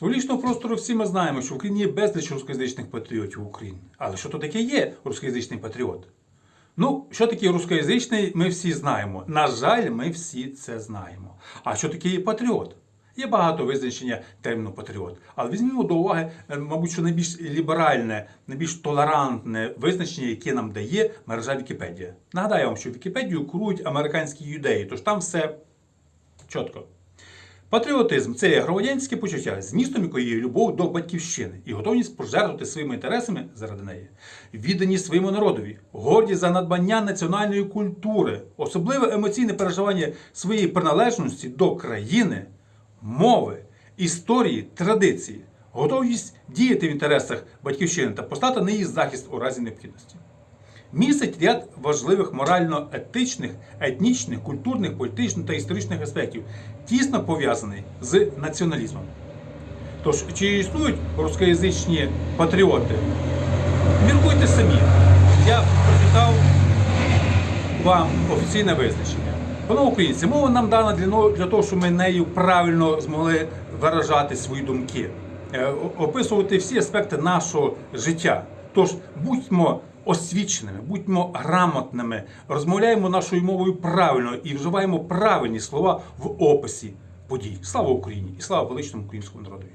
З простору всі ми знаємо, що в Україні є безліч рускоязичних патріотів України. Але що то таке є рускоязичний патріот? Ну, що таке рускоязичний, ми всі знаємо. На жаль, ми всі це знаємо. А що таке є патріот? Є багато визначення терміну патріот. Але візьмімо до уваги, е, мабуть, що найбільш ліберальне, найбільш толерантне визначення, яке нам дає мережа Вікіпедія. Нагадаю вам, що Вікіпедію курують американські юдеї, тож там все чітко. Патріотизм це є громадянське почуття, змістом якої є любов до батьківщини і готовність пожертвувати своїми інтересами заради неї, відданість своєму народові, гордість за надбання національної культури, особливе емоційне переживання своєї приналежності до країни, мови, історії, традиції, готовність діяти в інтересах батьківщини та постати на її захист у разі необхідності містить ряд важливих морально-етичних, етнічних, культурних, політичних та історичних аспектів, тісно пов'язаний з націоналізмом. Тож, чи існують рускоязичні патріоти? Міркуйте самі. Я прочитав вам офіційне визначення. Панове українці, мова нам дана для, того, щоб ми нею правильно змогли виражати свої думки, е, описувати всі аспекти нашого життя. Тож будьмо освіченими, будьмо грамотними, розмовляємо нашою мовою правильно і вживаємо правильні слова в описі подій. Слава Україні і слава величному українському народові!